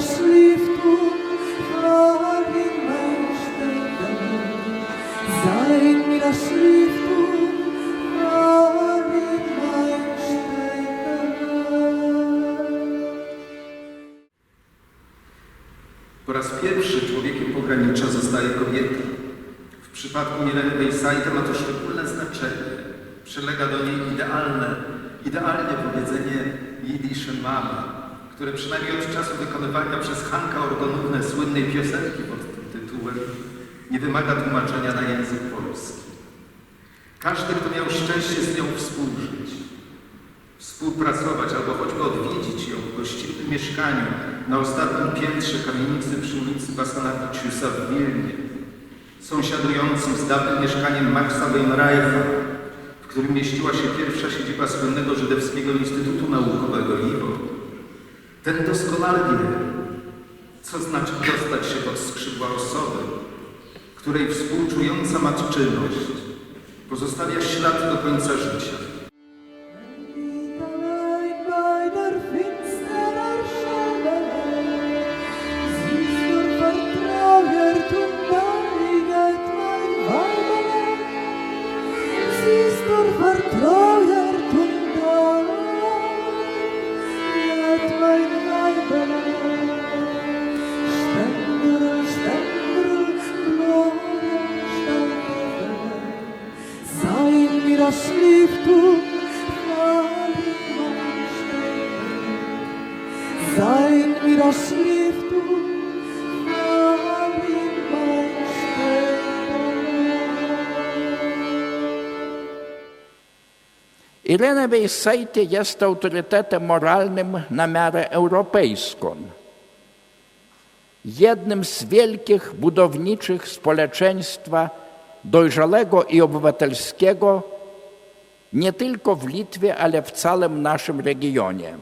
Po raz pierwszy człowiekiem pogranicza zostaje kobieta. W przypadku Mileny Wejsajka ma to szczególne znaczenie. Przylega do niej idealne, idealnie powiedzenie Jidysze Mama, które przynajmniej od czasu wykonywania przez Hanka Orgonówne słynnej piosenki pod tym tytułem nie wymaga tłumaczenia na język polski. Każdy, kto miał szczęście z nią współżyć, współpracować albo choćby odwiedzić ją w gościnnym mieszkaniu na ostatnim piętrze kamienicy przy ulicy Basanawiczusa w Wilnie, sąsiadującym z dawnym mieszkaniem Maxa Weinreicha, w którym mieściła się pierwsza siedziba słynnego żydowskiego Instytutu Naukowego IWO. Ten doskonale wie, co znaczy dostać się pod skrzydła osoby, której współczująca matczyność pozostawia ślad do końca życia. Sein mir das Licht, du Irena Wejsajty jest autorytetem moralnym na miarę europejską. Jednym z wielkich budowniczych społeczeństwa dojrzałego i obywatelskiego nie tylko w Litwie, ale w całym naszym regionie.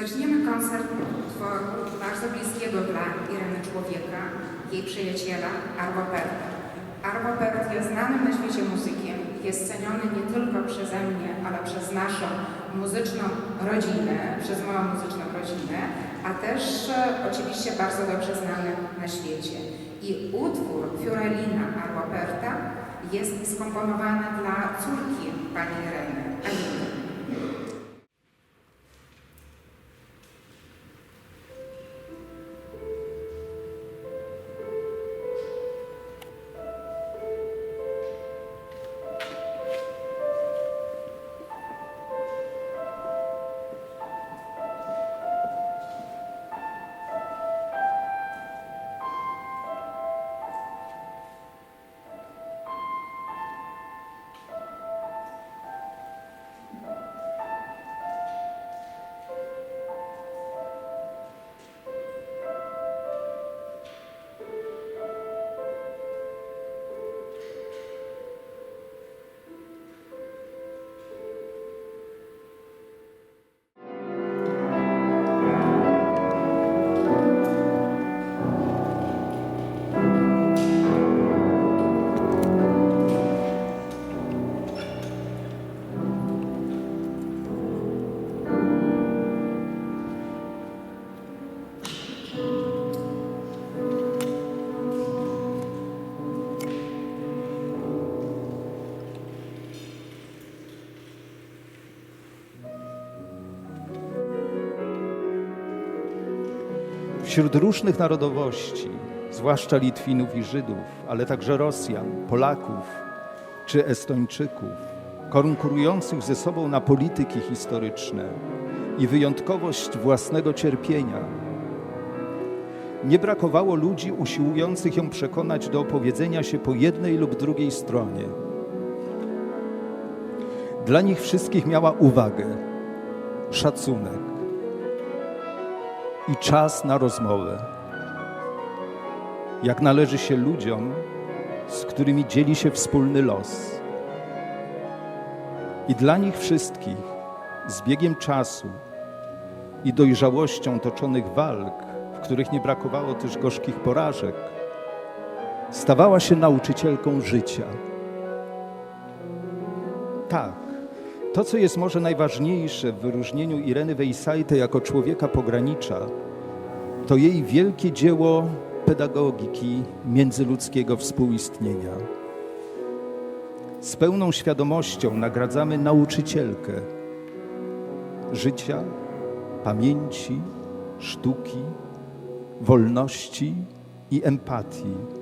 Zaczniemy koncert utworu bardzo bliskiego dla Ireny człowieka, jej przyjaciela Arvo Perta. Pert jest znanym na świecie muzykiem, jest ceniony nie tylko przeze mnie, ale przez naszą muzyczną rodzinę, przez moją muzyczną rodzinę, a też e, oczywiście bardzo dobrze znany na świecie. I utwór Fiorellina Arvo Perta jest skomponowany dla córki pani Ireny, Aliny. Wśród różnych narodowości, zwłaszcza Litwinów i Żydów, ale także Rosjan, Polaków czy Estończyków, konkurujących ze sobą na polityki historyczne i wyjątkowość własnego cierpienia, nie brakowało ludzi usiłujących ją przekonać do opowiedzenia się po jednej lub drugiej stronie. Dla nich wszystkich miała uwagę, szacunek. I czas na rozmowę. Jak należy się ludziom, z którymi dzieli się wspólny los. I dla nich wszystkich z biegiem czasu i dojrzałością toczonych walk, w których nie brakowało też gorzkich porażek, stawała się nauczycielką życia. Tak, to co jest może najważniejsze w wyróżnieniu Ireny Weisajty jako człowieka pogranicza, to jej wielkie dzieło pedagogiki międzyludzkiego współistnienia. Z pełną świadomością nagradzamy nauczycielkę życia, pamięci, sztuki, wolności i empatii